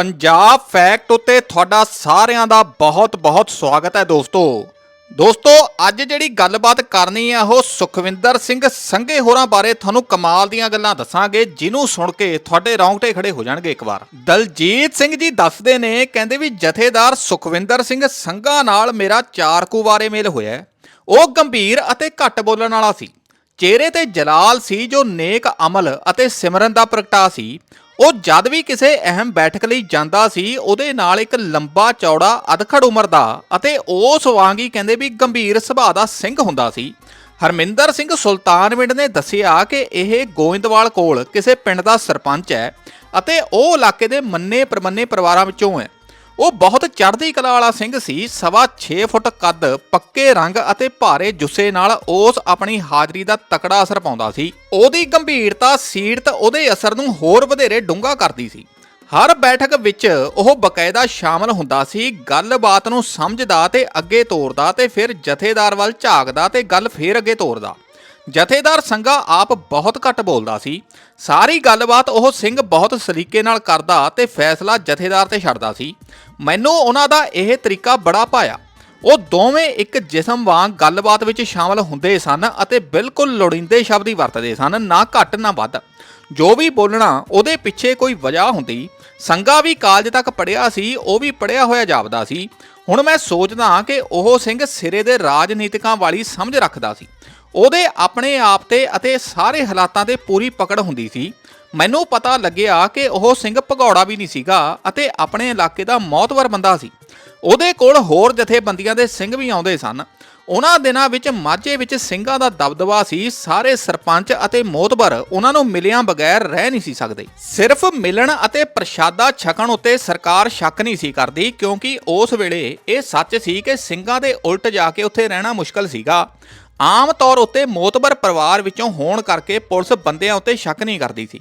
Punjab fact ਉੱਤੇ ਤੁਹਾਡਾ ਸਾਰਿਆਂ ਦਾ ਬਹੁਤ-ਬਹੁਤ ਸਵਾਗਤ ਹੈ ਦੋਸਤੋ। ਦੋਸਤੋ, ਅੱਜ ਜਿਹੜੀ ਗੱਲਬਾਤ ਕਰਨੀ ਹੈ ਉਹ ਸੁਖਵਿੰਦਰ ਸਿੰਘ ਸੰਘੇ ਹੋਰਾਂ ਬਾਰੇ ਤੁਹਾਨੂੰ ਕਮਾਲ ਦੀਆਂ ਗੱਲਾਂ ਦੱਸਾਂਗੇ, ਜਿਹਨੂੰ ਸੁਣ ਕੇ ਤੁਹਾਡੇ ਰੌਂਗਟੇ ਖੜੇ ਹੋ ਜਾਣਗੇ ਇੱਕ ਵਾਰ। ਦਲਜੀਤ ਸਿੰਘ ਜੀ ਦੱਸਦੇ ਨੇ, ਕਹਿੰਦੇ ਵੀ ਜਥੇਦਾਰ ਸੁਖਵਿੰਦਰ ਸਿੰਘ ਸੰਘਾ ਨਾਲ ਮੇਰਾ ਚਾਰ ਕੁ ਵਾਰੇ ਮੇਲ ਹੋਇਆ ਉਹ ਗੰਭੀਰ ਅਤੇ ਘੱਟ ਬੋਲਣ ਵਾਲਾ ਸੀ। ਚਿਹਰੇ ਤੇ ਜਲਾਲ ਸੀ ਜੋ ਨੇਕ ਅਮਲ ਅਤੇ ਸਿਮਰਨ ਦਾ ਪ੍ਰਗਟਾ ਸੀ। ਉਹ ਜਦ ਵੀ ਕਿਸੇ ਅਹਿਮ ਬੈਠਕ ਲਈ ਜਾਂਦਾ ਸੀ, ਉਹਦੇ ਨਾਲ ਇੱਕ ਲੰਬਾ ਚੌੜਾ, ਅਧਖੜ ਉਮਰ ਦਾ ਅਤੇ ਉਸ ਵਾਂਗ ਹੀ ਕਹਿੰਦੇ ਵੀ ਗੰਭੀਰ ਸੁਭਾਅ ਦਾ ਸਿੰਘ ਹੁੰਦਾ ਸੀ। ਹਰਮਿੰਦਰ ਸਿੰਘ ਸੁਲਤਾਨਵਿੰਡ ਨੇ ਦੱਸਿਆ ਕਿ ਇਹ ਗੋਇੰਦਵਾਲ ਕੋਲ ਕਿਸੇ ਪਿੰਡ ਦਾ ਸਰਪੰਚ ਹੈ ਅਤੇ ਉਹ ਇਲਾਕੇ ਦੇ ਮੰਨੇ ਪ੍ਰਮੰਨੇ ਪਰਿਵਾਰਾਂ ਵਿੱਚੋਂ ਹੈ। ਉਹ ਬਹੁਤ ਚੜ੍ਹਦੀ ਕਲਾ ਵਾਲਾ ਸਿੰਘ ਸੀ, ਸਵਾ 6 ਫੁੱਟ ਕੱਦ, ਪੱਕੇ ਰੰਗ ਅਤੇ ਭਾਰੇ ਜੁੱਸੇ ਨਾਲ ਉਸ ਆਪਣੀ ਹਾਜ਼ਰੀ ਦਾ ਤਕੜਾ ਅਸਰ ਪਾਉਂਦਾ ਸੀ। ਉਹਦੀ ਗੰਭੀਰਤਾ ਸੀਰਤ ਉਹਦੇ ਅਸਰ ਨੂੰ ਹੋਰ ਵਧੇਰੇ ਡੂੰਘਾ ਕਰਦੀ ਸੀ। ਹਰ ਬੈਠਕ ਵਿੱਚ ਉਹ ਬਕਾਇਦਾ ਸ਼ਾਮਲ ਹੁੰਦਾ ਸੀ, ਗੱਲਬਾਤ ਨੂੰ ਸਮਝਦਾ ਤੇ ਅੱਗੇ ਤੋਰਦਾ ਤੇ ਫਿਰ ਜਥੇਦਾਰ ਵੱਲ ਝਾਕਦਾ ਤੇ ਗੱਲ ਫੇਰ ਅੱਗੇ ਤੋਰਦਾ। ਜਥੇਦਾਰ ਸੰਘਾ ਆਪ ਬਹੁਤ ਘੱਟ ਬੋਲਦਾ ਸੀ। ਸਾਰੀ ਗੱਲਬਾਤ ਉਹ ਸਿੰਘ ਬਹੁਤ ਸਲੀਕੇ ਨਾਲ ਕਰਦਾ ਤੇ ਫੈਸਲਾ ਜਥੇਦਾਰ ਤੇ ਛੱਡਦਾ ਸੀ। ਮੈਨੂੰ ਉਹਨਾਂ ਦਾ ਇਹ ਤਰੀਕਾ ਬੜਾ ਭਾਇਆ। ਉਹ ਦੋਵੇਂ ਇੱਕ ਜਿਸਮ ਵਾਂਗ ਗੱਲਬਾਤ ਵਿੱਚ ਸ਼ਾਮਲ ਹੁੰਦੇ ਸਨ ਅਤੇ ਬਿਲਕੁਲ ਲੋੜੀਂਦੇ ਸ਼ਬਦ ਹੀ ਵਰਤਦੇ ਸਨ, ਨਾ ਘੱਟ, ਨਾ ਵੱਧ। ਜੋ ਵੀ ਬੋਲਣਾ, ਉਹਦੇ ਪਿੱਛੇ ਕੋਈ ਵਜ੍ਹਾ ਹੁੰਦੀ ਸੰਗਾ ਵੀ ਕਾਲਜ ਤੱਕ ਪੜਿਆ ਸੀ, ਉਹ ਵੀ ਪੜਿਆ ਹੋਇਆ ਜਾਪਦਾ ਸੀ। ਹੁਣ ਮੈਂ ਸੋਚਦਾ ਕਿ ਉਹ ਸਿੰਘ ਸਿਰੇ ਦੇ ਰਾਜਨੀਤਿਕਾਂ ਵਾਲੀ ਸਮਝ ਰੱਖਦਾ ਸੀ। ਉਹਦੇ ਆਪਣੇ ਆਪ ਤੇ ਅਤੇ ਸਾਰੇ ਹਾਲਾਤਾਂ ਤੇ ਪੂਰੀ ਪਕੜ ਹੁੰਦੀ ਸੀ। ਮੈਨੂੰ ਪਤਾ ਲੱਗਿਆ ਕਿ ਉਹ ਸਿੰਘ ਭਗੌੜਾ ਵੀ ਨਹੀਂ ਸੀਗਾ ਅਤੇ ਆਪਣੇ ਇਲਾਕੇ ਦਾ ਮੌਤਵਰ ਬੰਦਾ ਸੀ। ਉਹਦੇ ਕੋਲ ਹੋਰ ਜਥੇਬੰਦੀਆਂ ਦੇ ਸਿੰਘ ਵੀ ਆਉਂਦੇ ਸਨ। ਉਹਨਾਂ ਦਿਨਾਂ ਵਿੱਚ ਮਾਝੇ ਵਿੱਚ ਸਿੰਘਾਂ ਦਾ ਦਬਦਬਾ ਸੀ। ਸਾਰੇ ਸਰਪੰਚ ਅਤੇ ਮੋਤਬਰ ਉਹਨਾਂ ਨੂੰ ਮਿਲਿਆਂ ਬਗੈਰ ਰਹਿ ਨਹੀਂ ਸੀ ਸਕਦੇ। ਸਿਰਫ ਮਿਲਣ ਅਤੇ ਪ੍ਰਸ਼ਾਦਾ ਛਕਣ ਉੱਤੇ ਸਰਕਾਰ ਸ਼ੱਕ ਨਹੀਂ ਸੀ ਕਰਦੀ ਕਿਉਂਕਿ ਉਸ ਵੇਲੇ ਇਹ ਸੱਚ ਸੀ ਕਿ ਸਿੰਘਾਂ ਦੇ ਉਲਟ ਜਾ ਕੇ ਉੱਥੇ ਰਹਿਣਾ ਮੁਸ਼ਕਲ ਸੀਗਾ। ਆਮ ਤੌਰ ਉੱਤੇ ਮੋਤਬਰ ਪਰਿਵਾਰ ਵਿੱਚੋਂ ਹੋਣ ਕਰਕੇ ਪੁਲਿਸ ਬੰਦਿਆਂ ਉੱਤੇ ਸ਼ੱਕ ਨਹੀਂ ਕਰਦੀ ਸੀ।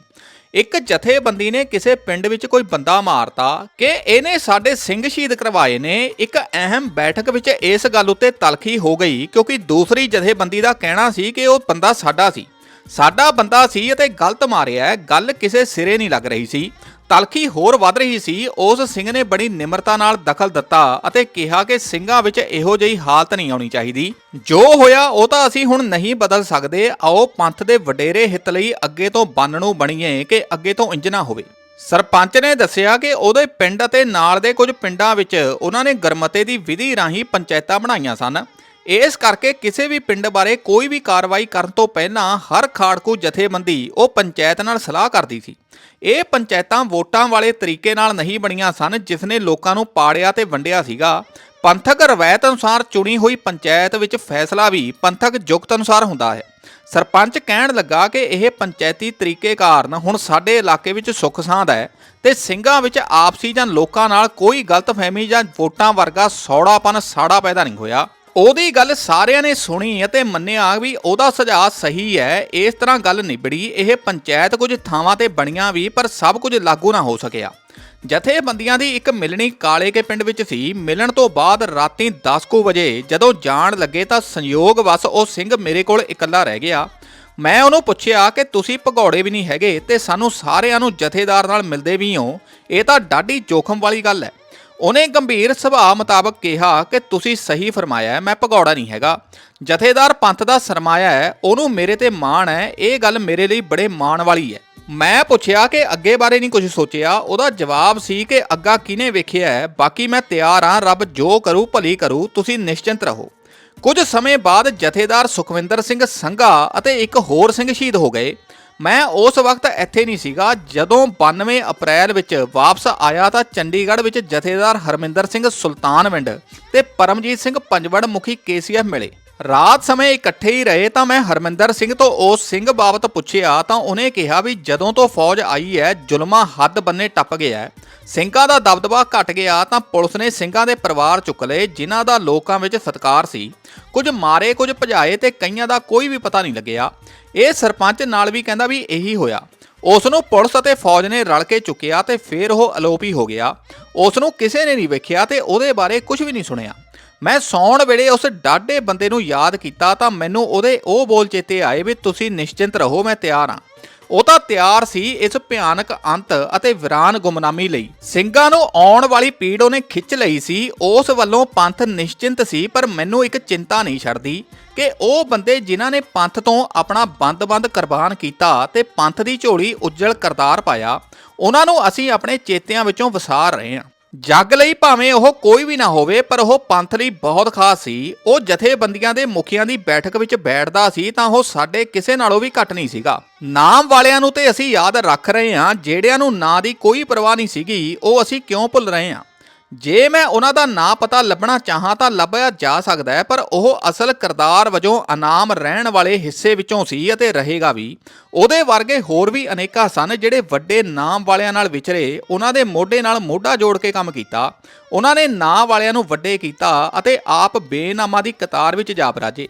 ਇੱਕ ਜਥੇਬੰਦੀ ਨੇ ਕਿਸੇ ਪਿੰਡ ਵਿੱਚ ਕੋਈ ਬੰਦਾ ਮਾਰਤਾ ਕਿ ਇਹਨੇ ਸਾਡੇ ਸਿੰਘ ਸ਼ਹੀਦ ਕਰਵਾਏ ਨੇ, ਇੱਕ ਅਹਿਮ ਬੈਠਕ ਵਿੱਚ ਇਸ ਗੱਲ ਉੱਤੇ ਤਲਖੀ ਹੋ ਗਈ ਕਿਉਂਕਿ ਦੂਸਰੀ ਜਥੇਬੰਦੀ ਦਾ ਕਹਿਣਾ ਸੀ ਕਿ ਉਹ ਬੰਦਾ ਸਾਡਾ ਸੀ। ਸਾਡਾ ਬੰਦਾ ਸੀ ਅਤੇ ਗਲਤ ਮਾਰਿਆ, ਗੱਲ ਕਿਸੇ ਸਿਰੇ ਨਹੀਂ ਲੱਗ ਰਹੀ ਸੀ। ਤਲਖੀ ਹੋਰ ਵੱਧ ਰਹੀ ਸੀ। ਉਸ ਸਿੰਘ ਨੇ ਬੜੀ ਨਿਮਰਤਾ ਨਾਲ ਦਖਲ ਦਿੱਤਾ ਅਤੇ ਕਿਹਾ ਕਿ ਸਿੰਘਾਂ ਵਿੱਚ ਇਹੋ ਜਿਹੀ ਹਾਲਤ ਨਹੀਂ ਆਉਣੀ ਚਾਹੀਦੀ। ਜੋ ਹੋਇਆ, ਉਹ ਤਾਂ ਅਸੀਂ ਹੁਣ ਨਹੀਂ ਬਦਲ ਸਕਦੇ। ਆਓ ਪੰਥ ਦੇ ਵਡੇਰੇ ਹਿੱਤ ਲਈ ਅੱਗੇ ਤੋਂ ਬੰਨਣੂ ਬਣੀਏ ਕਿ ਅੱਗੇ ਤੋਂ ਇੰਜ ਨਾ ਹੋਵੇ। ਸਰਪੰਚ ਨੇ ਦੱਸਿਆ ਕਿ ਉਹਦੇ ਪਿੰਡ ਅਤੇ ਨਾਲ ਦੇ ਕੁਝ ਪਿੰਡਾਂ ਵਿੱਚ ਉਹਨਾਂ ਨੇ ਗਰਮਤੇ ਦੀ ਵਿਧੀ ਰਾਹੀਂ ਪੰਚਾਇਤਾਂ ਬਣਾਈਆਂ ਸਨ। ਇਸ ਕਰਕੇ ਕਿਸੇ ਵੀ ਪਿੰਡ ਬਾਰੇ ਕੋਈ ਵੀ ਕਾਰਵਾਈ ਕਰਨ ਤੋਂ ਪਹਿਲਾਂ ਹਰ ਖਾੜਕੂ ਜਥੇਬੰਦੀ ਉਹ ਪੰਚਾਇਤ ਨਾਲ ਸਲਾਹ ਕਰਦੀ ਸੀ। ਇਹ ਪੰਚਾਇਤਾਂ ਵੋਟਾਂ ਵਾਲੇ ਤਰੀਕੇ ਨਾਲ ਨਹੀਂ ਬਣੀਆਂ ਸਨ ਜਿਸ ਨੇ ਲੋਕਾਂ ਨੂੰ ਪਾੜਿਆ ਤੇ ਵੰਡਿਆ ਸੀਗਾ। ਪੰਥਕ ਰਵਾਇਤ ਅਨੁਸਾਰ ਚੁਣੀ ਹੋਈ ਪੰਚਾਇਤ ਵਿੱਚ ਫੈਸਲਾ ਵੀ ਪੰਥਕ ਜੁਗਤ ਅਨੁਸਾਰ ਹੁੰਦਾ ਹੈ। ਸਰਪੰਚ ਕਹਿਣ ਲੱਗਾ ਕਿ ਇਹ ਪੰਚਾਇਤੀ ਤਰੀਕੇ ਕਾਰਨ ਹੁਣ ਸਾਡੇ ਇਲਾਕੇ ਵਿੱਚ ਸੁੱਖ ਸਾਂਦ ਹੈ ਤੇ ਸਿੰਘਾਂ ਵਿੱਚ ਆਪਸੀ ਜਾਂ ਲੋਕਾਂ ਨਾਲ ਕੋਈ ਗਲਤਫਹਿਮੀ ਜਾਂ ਵੋਟਾਂ ਵਰਗਾ ਸੌੜਾਪਨ, ਸਾੜਾ ਪੈਦਾ ਨਹੀਂ ਹੋਇਆ। ਉਹਦੀ ਗੱਲ ਸਾਰਿਆਂ ਨੇ ਸੁਣੀ ਅਤੇ ਮੰਨਿਆ ਵੀ ਉਹਦਾ ਸੁਝਾਅ ਸਹੀ ਹੈ, ਇਸ ਤਰ੍ਹਾਂ ਗੱਲ ਨਿਬੜੀ, ਇਹ ਪੰਚਾਇਤ ਕੁਝ ਥਾਵਾਂ ਤੇ ਬਣੀਆਂ ਵੀ, ਪਰ ਸਭ ਕੁਝ ਲਾਗੂ ਨਾ ਹੋ ਸਕਿਆ। ਜਥੇਬੰਦੀਆਂ ਦੀ ਇੱਕ ਮਿਲਣੀ ਕਾਲੇ ਕੇ ਪਿੰਡ ਵਿੱਚ ਸੀ। ਮਿਲਣ ਤੋਂ ਬਾਅਦ ਰਾਤੀ 10:00 ਵਜੇ ਜਦੋਂ ਜਾਣ ਲੱਗੇ ਤਾਂ ਸੰਯੋਗ ਵਸ ਉਹ ਸਿੰਘ ਮੇਰੇ ਕੋਲ ਇਕੱਲਾ ਰਹਿ ਗਿਆ। ਮੈਂ ਉਹਨੂੰ ਪੁੱਛਿਆ ਕਿ ਤੁਸੀਂ ਭਗੌੜੇ ਵੀ ਨਹੀਂ ਹੈਗੇ ਤੇ ਸਾਨੂੰ ਸਾਰਿਆਂ ਨੂੰ ਜਥੇਦਾਰ ਨਾਲ ਮਿਲਦੇ ਵੀ ਹੋ। ਇਹ ਤਾਂ ਡਾਢੀ ਜੋਖਮ ਵਾਲੀ ਗੱਲ ਹੈ। ਉਹਨੇ ਗੰਭੀਰ ਸੁਭਾਅ ਮੁਤਾਬਕ ਕਿਹਾ ਕਿ ਤੁਸੀਂ ਸਹੀ ਫਰਮਾਇਆ ਹੈ, ਮੈਂ ਭਗੌੜਾ ਨਹੀਂ ਹੈਗਾ। ਜਥੇਦਾਰ ਪੰਥ ਦਾ ਸਰਮਾਇਆ ਹੈ ਉਹਨੂੰ ਮੇਰੇ ਤੇ ਮਾਣ ਹੈ ਇਹ ਗੱਲ ਮੇਰੇ ਲਈ ਬੜੇ ਮਾਣ ਵਾਲੀ ਹੈ। ਮੈਂ ਪੁੱਛਿਆ ਕਿ ਅੱਗੇ ਬਾਰੇ ਨਹੀਂ ਕੁਝ ਸੋਚਿਆ ਉਹਦਾ ਜਵਾਬ ਸੀ ਕਿ ਅੱਗਾ ਕਿਨੇ ਵੇਖਿਆ ਹੈ ਬਾਕੀ ਮੈਂ ਤਿਆਰ ਹਾਂ ਰੱਬ ਜੋ ਕਰੂ ਭਲੀ ਕਰੂ ਤੁਸੀਂ ਨਿਸ਼ਚਿੰਤ ਰਹੋ। ਕੁਝ ਸਮੇਂ ਬਾਅਦ ਜਥੇਦਾਰ ਸੁਖਵਿੰਦਰ ਸਿੰਘ ਸੰਘਾ ਅਤੇ ਇੱਕ ਹੋਰ ਸਿੰਘ ਸ਼ਹੀਦ ਹੋ ਗਏ। ਮੈਂ ਉਸ ਵਕਤ ਇੱਥੇ ਨਹੀਂ ਸੀਗਾ, ਜਦੋਂ 92 ਅਪ੍ਰੈਲ ਵਿੱਚ ਵਾਪਸ ਆਇਆ ਤਾਂ ਚੰਡੀਗੜ੍ਹ ਵਿੱਚ ਜਥੇਦਾਰ ਹਰਮਿੰਦਰ ਸਿੰਘ ਸੁਲਤਾਨਵਿੰਡ ਤੇ ਪਰਮਜੀਤ ਸਿੰਘ ਪੰਜਵੜ ਮੁਖੀ ਕੇਸੀਐਫ ਮਿਲੇ। ਰਾਤ ਸਮੇਂ ਇਕੱਠੇ ਹੀ ਰਹੇ ਤਾਂ ਮੈਂ ਹਰਮਿੰਦਰ ਸਿੰਘ ਤੋਂ ਉਸ ਸਿੰਘ ਬਾਬਤ ਪੁੱਛਿਆ ਤਾਂ ਉਹਨੇ ਕਿਹਾ ਵੀ ਜਦੋਂ ਤੋਂ ਫੌਜ ਆਈ ਹੈ, ਜ਼ੁਲਮਾਂ ਹੱਦ ਬੰਨੇ ਟੱਪ ਗਿਆ ਹੈ। ਸਿੰਘਾਂ ਦਾ ਦਬਦਬਾ ਘਟ ਗਿਆ ਤਾਂ ਪੁਲਿਸ ਨੇ ਸਿੰਘਾਂ ਦੇ ਪਰਿਵਾਰ ਚੁੱਕ ਲਏ, ਜਿਨ੍ਹਾਂ ਦਾ ਲੋਕਾਂ ਵਿੱਚ ਸਤਿਕਾਰ ਸੀ। ਕੁਝ ਮਾਰੇ, ਕੁਝ ਭਜਾਏ ਤੇ ਕਈਆਂ ਦਾ ਕੋਈ ਵੀ ਪਤਾ ਨਹੀਂ ਲੱਗਿਆ। ਇਹ ਸਰਪੰਚ ਨਾਲ ਵੀ ਕਹਿੰਦਾ ਵੀ ਇਹੀ ਹੋਇਆ। ਉਸ ਨੂੰ ਪੁਲਿਸ ਅਤੇ ਫੌਜ ਨੇ ਰਲ ਕੇ ਚੁੱਕਿਆ ਤੇ ਫਿਰ ਉਹ ਅਲੋਪੀ ਹੋ ਗਿਆ। ਉਸ ਨੂੰ ਕਿਸੇ ਨੇ ਨਹੀਂ ਵੇਖਿਆ ਤੇ ਉਹਦੇ ਬਾਰੇ ਕੁਝ ਵੀ ਨਹੀਂ ਸੁਣਿਆ। ਮੈਂ ਸੌਣ ਵੇਲੇ ਉਸ ਡਾਢੇ ਬੰਦੇ ਨੂੰ ਯਾਦ ਕੀਤਾ ਤਾਂ ਮੈਨੂੰ ਉਹਦੇ ਉਹ ਬੋਲ ਚੇਤੇ ਆਏ ਵੀ ਤੁਸੀਂ ਨਿਸ਼ਚਿੰਤ ਰਹੋ, ਮੈਂ ਤਿਆਰ ਹਾਂ। ਉਹ ਤਾਂ ਤਿਆਰ ਸੀ ਇਸ ਭਿਆਨਕ ਅੰਤ ਅਤੇ ਵਿਰਾਨ ਗੁਮਨਾਮੀ ਲਈ। ਸਿੰਘਾਂ ਨੂੰ ਆਉਣ ਵਾਲੀ ਪੀੜ ਉਹਨੇ ਖਿੱਚ ਲਈ ਸੀ, ਉਸ ਵੱਲੋਂ ਪੰਥ ਨਿਸ਼ਚਿੰਤ ਸੀ, ਪਰ ਮੈਨੂੰ ਇੱਕ ਚਿੰਤਾ ਨਹੀਂ ਛੱਡਦੀ ਕਿ ਉਹ ਬੰਦੇ ਜਿਨ੍ਹਾਂ ਨੇ ਪੰਥ ਤੋਂ ਆਪਣਾ ਬੰਦ-ਬੰਦ ਕੁਰਬਾਨ ਕੀਤਾ ਤੇ ਪੰਥ ਦੀ ਝੋਲੀ ਉੱਜਲ ਕਰਤਾਰ ਪਾਇਆ, ਉਹਨਾਂ ਨੂੰ ਅਸੀਂ ਆਪਣੇ ਚੇਤਿਆਂ ਵਿੱਚੋਂ ਵਸਾਰ ਰਹੇ ਹਾਂ। ਜੱਗ ਲਈ ਭਾਵੇਂ ਉਹ ਕੋਈ ਵੀ ਨਾ ਹੋਵੇ, ਪਰ ਉਹ ਪੰਥ ਲਈ ਬਹੁਤ ਖਾਸ ਸੀ। ਉਹ ਜਥੇਬੰਦੀਆਂ ਦੇ ਮੁਖੀਆਂ ਦੀ ਬੈਠਕ ਵਿੱਚ ਬੈਠਦਾ ਸੀ ਤਾਂ ਉਹ ਸਾਡੇ ਕਿਸੇ ਨਾਲੋਂ ਵੀ ਘੱਟ ਨਹੀਂ ਸੀਗਾ। ਨਾਮ ਵਾਲਿਆਂ ਨੂੰ ਤੇ ਅਸੀਂ ਯਾਦ ਰੱਖ ਰਹੇ ਹਾਂ, ਜਿਹੜਿਆਂ ਨੂੰ ਨਾਂ ਦੀ ਕੋਈ ਪਰਵਾਹ ਨਹੀਂ ਸੀਗੀ, ਉਹ ਅਸੀਂ ਕਿਉਂ ਭੁੱਲ ਰਹੇ ਹਾਂ? ਜੇ ਮੈਂ ਉਹਨਾਂ ਦਾ ਨਾਂ ਪਤਾ ਲੱਭਣਾ ਚਾਹਾਂ ਤਾਂ ਲੱਭਿਆ ਜਾ ਸਕਦਾ ਹੈ, ਪਰ ਉਹ ਅਸਲ ਕਿਰਦਾਰ ਵਜੋਂ ਇਨਾਮ ਰਹਿਣ ਵਾਲੇ ਹਿੱਸੇ ਵਿੱਚੋਂ ਸੀ ਅਤੇ ਰਹੇਗਾ ਵੀ। ਉਹਦੇ ਵਰਗੇ ਹੋਰ ਵੀ ਅਨੇਕਾਂ ਸਨ ਜਿਹੜੇ ਵੱਡੇ ਨਾਮ ਵਾਲਿਆਂ ਨਾਲ ਵਿਚਰੇ, ਉਹਨਾਂ ਦੇ ਮੋਢੇ ਨਾਲ ਮੋਢਾ ਜੋੜ ਕੇ ਕੰਮ ਕੀਤਾ। ਉਹਨਾਂ ਨੇ ਨਾਂ ਵਾਲਿਆਂ ਨੂੰ ਵੱਡੇ ਕੀਤਾ ਅਤੇ ਆਪ ਬੇਨਾਮਾਂ ਦੀ ਕਤਾਰ ਵਿੱਚ ਜਾ ਬਰਾਜੇ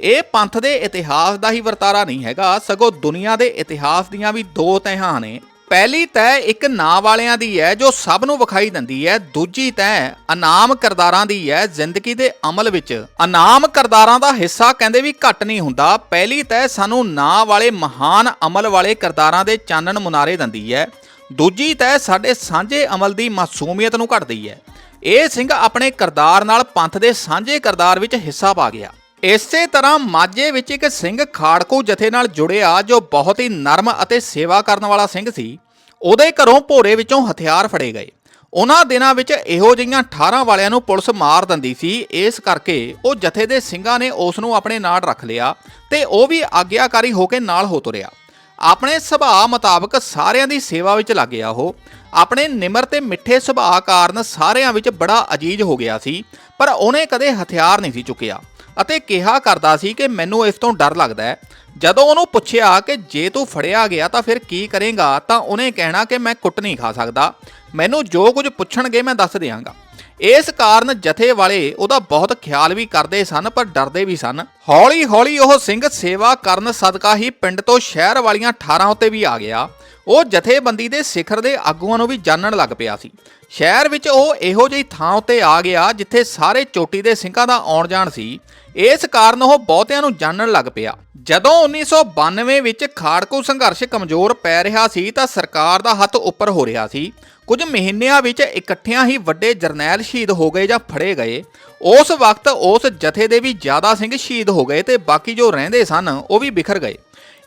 ਇਹ ਪੰਥ ਦੇ ਇਤਿਹਾਸ ਦਾ ਹੀ ਵਰਤਾਰਾ ਨਹੀਂ ਹੈਗਾ, ਸਗੋਂ ਦੁਨੀਆ ਦੇ ਇਤਿਹਾਸ ਦੀਆਂ ਵੀ ਦੋ ਤਹਿਾਂ ਨੇ। ਪਹਿਲੀ ਤੈ ਇੱਕ ਨਾਂ ਵਾਲਿਆਂ ਦੀ ਹੈ ਜੋ ਸਭ ਨੂੰ ਵਿਖਾਈ ਦਿੰਦੀ ਹੈ, ਦੂਜੀ ਤੈ ਇਨਾਮ ਕਰਦਾਰਾਂ ਦੀ ਹੈ ਜ਼ਿੰਦਗੀ ਦੇ ਅਮਲ ਵਿੱਚ। ਇਨਾਮ ਕਰਦਾਰਾਂ ਦਾ ਹਿੱਸਾ ਕਹਿੰਦੇ ਵੀ ਘੱਟ ਨਹੀਂ ਹੁੰਦਾ। ਪਹਿਲੀ ਤੈ ਸਾਨੂੰ ਨਾਂ ਵਾਲੇ ਮਹਾਨ ਅਮਲ ਵਾਲੇ ਕਰਦਾਰਾਂ ਦੇ ਚਾਨਣ ਮੁਨਾਰੇ ਦਿੰਦੀ ਹੈ। ਦੂਜੀ ਤੈ ਸਾਡੇ ਸਾਂਝੇ ਅਮਲ ਦੀ ਮਾਸੂਮੀਅਤ ਨੂੰ ਘਟਦੀ ਹੈ। ਇਹ ਸਿੰਘ ਆਪਣੇ ਕਰਦਾਰ ਨਾਲ ਪੰਥ ਦੇ ਸਾਂਝੇ ਕਰਦਾਰ ਵਿੱਚ ਹਿੱਸਾ ਪਾ ਗਿਆ। ਇਸੇ ਤਰ੍ਹਾਂ ਮਾਝੇ ਵਿੱਚ ਇੱਕ ਸਿੰਘ ਖਾੜਕੂ ਜਥੇ ਨਾਲ ਜੁੜਿਆ, ਜੋ ਬਹੁਤ ਹੀ ਨਰਮ ਅਤੇ ਸੇਵਾ ਕਰਨ ਵਾਲਾ ਸਿੰਘ ਸੀ, ਉਹਦੇ ਘਰੋਂ ਭੋਰੇ ਵਿੱਚੋਂ ਹਥਿਆਰ ਫੜੇ ਗਏ। ਉਹਨਾਂ ਦਿਨਾਂ ਵਿੱਚ ਇਹੋ ਜਿਹੀਆਂ 18 ਵਾਲਿਆਂ ਨੂੰ ਪੁਲਿਸ ਮਾਰ ਦਿੰਦੀ ਸੀ। ਇਸ ਕਰਕੇ ਉਹ ਜਥੇ ਦੇ ਸਿੰਘਾਂ ਨੇ ਉਸ ਨੂੰ ਆਪਣੇ ਨਾਲ ਰੱਖ ਲਿਆ ਤੇ ਉਹ ਵੀ ਆਗਿਆਕਾਰੀ ਹੋ ਕੇ ਨਾਲ ਹੋ ਤੁਰਿਆ। ਆਪਣੇ ਸੁਭਾਅ ਮੁਤਾਬਕ ਸਾਰਿਆਂ ਦੀ ਸੇਵਾ ਵਿੱਚ ਲੱਗ ਗਿਆ ਉਹ। ਆਪਣੇ ਨਿਮਰ ਤੇ ਮਿੱਠੇ ਸੁਭਾਅ ਕਾਰਨ ਸਾਰਿਆਂ ਵਿੱਚ ਬੜਾ ਅਜੀਜ਼ ਹੋ ਗਿਆ ਸੀ, ਪਰ ਉਹਨੇ ਕਦੇ ਹਥਿਆਰ ਨਹੀਂ ਸੀ ਚੁੱਕਿਆ। ਅਤੇ ਕਿਹਾ ਕਰਦਾ ਸੀ ਕਿ ਮੈਨੂੰ ਇਸ ਤੋਂ ਡਰ ਲੱਗਦਾ ਹੈ। ਜਦੋਂ ਉਹਨੂੰ ਪੁੱਛਿਆ ਕਿ ਜੇ ਤੂੰ ਫੜਿਆ ਗਿਆ ਤਾਂ ਫਿਰ ਕੀ ਕਰੇਗਾ, ਤਾਂ ਉਹਨੇ ਕਹਿਣਾ ਕਿ ਮੈਂ ਕੁੱਟ ਨਹੀਂ ਖਾ ਸਕਦਾ। ਮੈਨੂੰ ਜੋ ਕੁਝ ਪੁੱਛਣਗੇ ਮੈਂ ਦੱਸ ਦਿਆਂਗਾ। ਇਸ ਕਾਰਨ ਜਥੇ ਵਾਲੇ ਉਹਦਾ ਬਹੁਤ ਖਿਆਲ ਵੀ ਕਰਦੇ ਸਨ, ਪਰ ਡਰਦੇ ਵੀ ਸਨ। ਹੌਲੀ ਹੌਲੀ ਉਹ ਸਿੰਘ ਸੇਵਾ ਕਰਨ ਸਦਕਾ ਹੀ ਪਿੰਡ ਤੋਂ ਸ਼ਹਿਰ ਵਾਲੀਆਂ 18 ਉੱਤੇ ਵੀ ਆ ਗਿਆ। ਉਹ ਜਥੇਬੰਦੀ ਦੇ ਸਿਖਰ ਦੇ ਆਗੂਆਂ ਨੂੰ ਵੀ ਜਾਣਨ ਲੱਗ ਪਿਆ ਸੀ। ਸ਼ਹਿਰ ਵਿੱਚ ਉਹ ਇਹੋ ਜਿਹੀ ਥਾਂ ਉੱਤੇ ਆ ਗਿਆ ਜਿੱਥੇ ਸਾਰੇ ਚੋਟੀ ਦੇ ਸਿੰਘਾਂ ਦਾ ਆਉਣ ਜਾਣ ਸੀ। ਇਸ ਕਾਰਨ ਉਹ ਬਹੁਤਿਆਂ ਨੂੰ ਜਾਣਨ ਲੱਗ ਪਿਆ। ਜਦੋਂ 1992 ਵਿੱਚ ਖਾੜਕੂ ਸੰਘਰਸ਼ ਕਮਜ਼ੋਰ ਪੈ ਰਿਹਾ ਸੀ ਤਾਂ ਸਰਕਾਰ ਦਾ ਹੱਥ ਉੱਪਰ ਹੋ ਰਿਹਾ ਸੀ। ਕੁਝ ਮਹੀਨਿਆਂ ਵਿੱਚ ਇਕੱਠਿਆਂ ਹੀ ਵੱਡੇ ਜਰਨੈਲ ਸ਼ਹੀਦ ਹੋ ਗਏ ਜਾਂ ਫੜੇ ਗਏ। ਉਸ ਵਕਤ ਉਸ ਜਥੇ ਦੇ ਵੀ ਜ਼ਿਆਦਾ ਸਿੰਘ ਸ਼ਹੀਦ ਹੋ ਗਏ ਤੇ ਬਾਕੀ ਜੋ ਰਹਿੰਦੇ ਸਨ ਉਹ ਵੀ ਬਿਖਰ ਗਏ।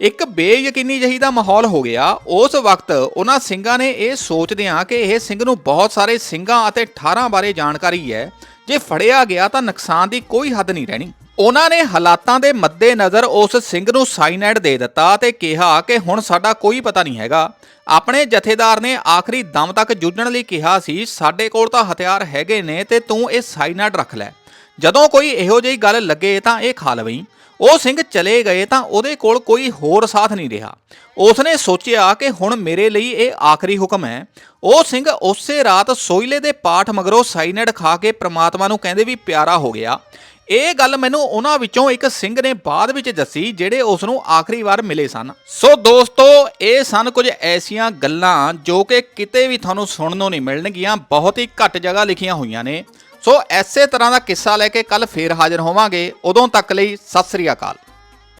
ਇੱਕ ਬੇਯਕੀਨੀ ਜਹੀ ਦਾ ਮਾਹੌਲ ਹੋ ਗਿਆ। ਉਸ ਵਕਤ ਉਹਨਾਂ ਸਿੰਘਾਂ ਨੇ ਇਹ ਸੋਚਦਿਆਂ ਕਿ ਇਹ ਸਿੰਘ ਨੂੰ ਬਹੁਤ ਸਾਰੇ ਸਿੰਘਾਂ ਅਤੇ 18 ਬਾਰੇ ਜਾਣਕਾਰੀ ਹੈ। ਜੇ ਫੜਿਆ ਗਿਆ ਤਾਂ ਨੁਕਸਾਨ ਦੀ ਕੋਈ ਹੱਦ ਨਹੀਂ ਰਹਿਣੀ। ਉਹਨਾਂ ਨੇ ਹਾਲਾਤਾਂ ਦੇ ਮੱਦੇ ਨਜ਼ਰ ਉਸ ਸਿੰਘ ਨੂੰ ਸਾਈਨਾਈਡ ਦੇ ਦਿੱਤਾ ਤੇ ਕਿਹਾ ਕਿ ਹੁਣ ਸਾਡਾ ਕੋਈ ਪਤਾ ਨਹੀਂ ਹੈਗਾ। ਆਪਣੇ ਜਥੇਦਾਰ ਨੇ ਆਖਰੀ ਦਮ ਤੱਕ ਜੂਝਣ ਲਈ ਕਿਹਾ ਸੀ, ਸਾਡੇ ਕੋਲ ਤਾਂ ਹਥਿਆਰ ਹੈਗੇ ਨੇ ਤੇ ਤੂੰ ਇਹ ਸਾਈਨਾਈਡ ਰੱਖ ਲੈ। ਜਦੋਂ ਕੋਈ ਇਹੋ ਜਿਹੀ ਗੱਲ ਲੱਗੇ ਤਾਂ ਇਹ ਖਾ ਲਵੀਂ। ਉਹ ਸਿੰਘ ਚਲੇ ਗਏ ਤਾਂ ਉਹਦੇ ਕੋਲ ਕੋਈ ਹੋਰ ਸਾਥ ਨਹੀਂ ਰਿਹਾ। ਉਸਨੇ ਸੋਚਿਆ ਕਿ ਹੁਣ ਮੇਰੇ ਲਈ ਇਹ ਆਖਰੀ ਹੁਕਮ ਹੈ। ਉਹ ਸਿੰਘ ਉਸੇ ਰਾਤ ਸੋਇਲੇ ਦੇ ਪਾਠ ਮਗਰੋਂ ਸਾਈਨਡ ਖਾ ਕੇ ਪ੍ਰਮਾਤਮਾ ਨੂੰ ਕਹਿੰਦੇ ਵੀ ਪਿਆਰਾ ਹੋ ਗਿਆ। ਇਹ ਗੱਲ ਮੈਨੂੰ ਉਹਨਾਂ ਵਿੱਚੋਂ ਇੱਕ ਸਿੰਘ ਨੇ ਬਾਅਦ ਵਿੱਚ ਦੱਸੀ, ਜਿਹੜੇ ਉਸ ਨੂੰ ਆਖਰੀ ਵਾਰ ਮਿਲੇ ਸਨ। ਸੋ ਦੋਸਤੋ, ਇਹ ਸਨ ਕੁਝ ਐਸੀਆਂ ਗੱਲਾਂ ਜੋ ਕਿ ਕਿਤੇ ਵੀ ਤੁਹਾਨੂੰ ਸੁਣਨ ਨੂੰ ਨਹੀਂ ਮਿਲਣਗੀਆਂ। ਬਹੁਤ ਹੀ ਘੱਟ ਜਗ੍ਹਾ ਲਿਖੀਆਂ ਹੋਈਆਂ ਨੇ। ਸੋ ਐਸੇ ਤਰ੍ਹਾਂ ਦਾ ਕਿੱਸਾ ਲੈ ਕੇ ਕੱਲ ਫੇਰ ਹਾਜ਼ਰ ਹੋਵਾਂਗੇ। ਉਦੋਂ ਤੱਕ ਲਈ ਸਤਿ ਸ੍ਰੀ ਅਕਾਲ।